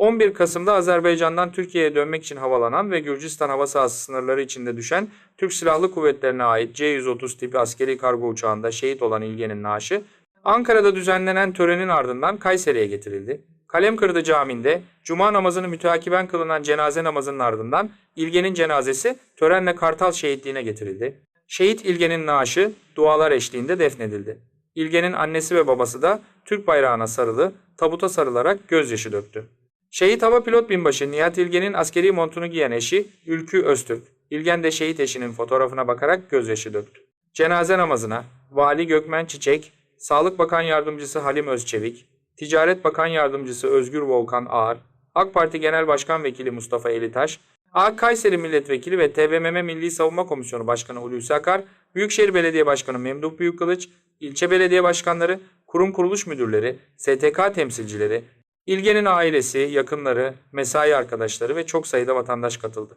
11 Kasım'da Azerbaycan'dan Türkiye'ye dönmek için havalanan ve Gürcistan hava sahası sınırları içinde düşen Türk Silahlı Kuvvetleri'ne ait C-130 tipi askeri kargo uçağında şehit olan İlgen'in naaşı, Ankara'da düzenlenen törenin ardından Kayseri'ye getirildi. Kalemkırdı Camii'nde Cuma namazını müteakiben kılınan cenaze namazının ardından İlgen'in cenazesi törenle Kartal şehitliğine getirildi. Şehit İlgen'in naaşı dualar eşliğinde defnedildi. İlgen'in annesi ve babası da Türk bayrağına sarılı, tabuta sarılarak gözyaşı döktü. Şehit hava pilot binbaşı Nihat İlgen'in askeri montunu giyen eşi Ülkü Öztürk, İlgen de şehit eşinin fotoğrafına bakarak gözyaşı döktü. Cenaze namazına Vali Gökmen Çiçek, Sağlık Bakan Yardımcısı Halim Özçevik, Ticaret Bakan Yardımcısı Özgür Volkan Ağar, AK Parti Genel Başkan Vekili Mustafa Elitaş, AK Kayseri Milletvekili ve TBMM Milli Savunma Komisyonu Başkanı Hulusi Akar, Büyükşehir Belediye Başkanı Memduh Büyükkılıç, ilçe belediye başkanları, kurum kuruluş müdürleri, STK temsilcileri, İlgen'in ailesi, yakınları, mesai arkadaşları ve çok sayıda vatandaş katıldı.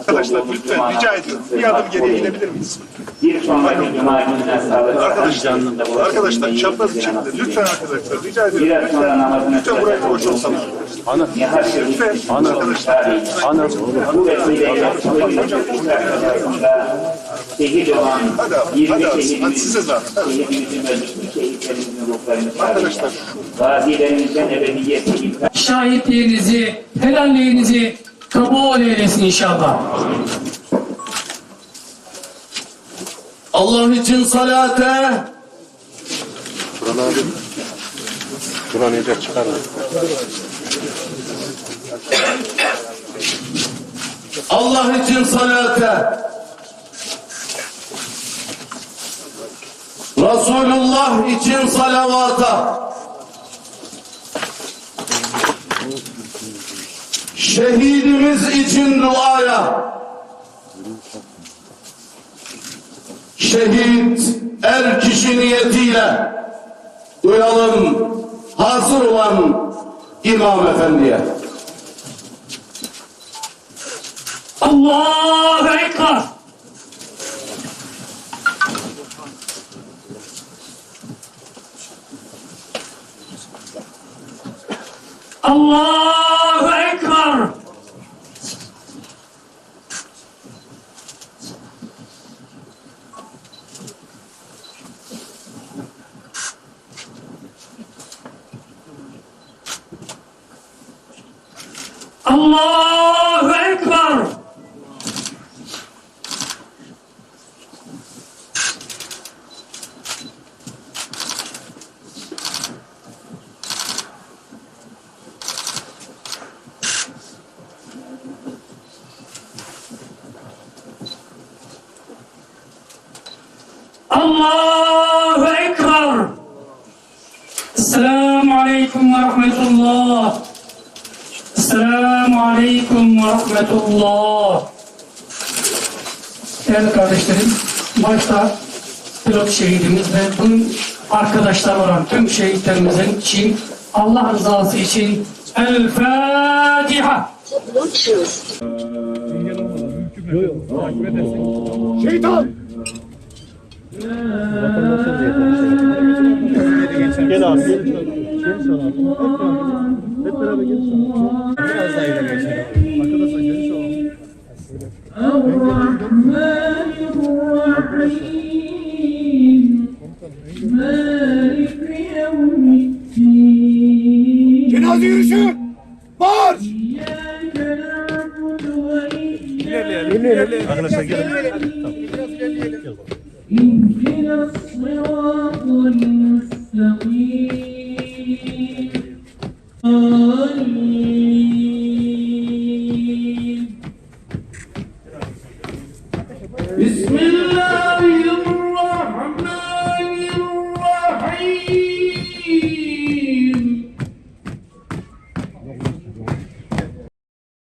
Arkadaşlar lütfen rica ediyorum. Bir adım geriye gidebilir miyiz? Arkadaşlar, arkadaşlar çapraz içinde lütfen arkadaşlar rica ediyorum. Namazını Lütfen burayı boş olsanız. Şerif Lütfen arkadaşlar. Bu vesileyle arasında şehit olan Hadi abi, 20 hadi abi, hadi şehidimizin, size zahmet. Hadi. şehidimizin ölmüş şehitlerimizin ruhlarını Arkadaşlar, çağırıyorlar. Gazilerimizden ebediyet şehitler. şahitliğinizi, helalliğinizi kabul eylesin inşallah. Allah için salate, Buna ne çıkar Allah için salate. Resulullah için salavata. Şehidimiz için duaya. Şehit er kişi niyetiyle duyalım hazır olan İmam Efendi'ye. Allahu Ekber. Allahu Ekber. Allahu Ekber. Allahu Ekber. Esselamu Aleyküm ve Rahmetullah. Esselamu Aleyküm ve Rahmetullah. Değerli kardeşlerim, başta pilot şehidimiz ve bunun arkadaşlar olan tüm şehitlerimizin için Allah rızası için El Fatiha. Şeytan! Gel abi. Gel sana. Hep beraber gel sana. Biraz daha ileri geçelim. Arkadaşlar geniş olalım. Cenaze yürüyüşü! Marş! İlerleyelim, ilerleyelim. Arkadaşlar gelin. بسم الله.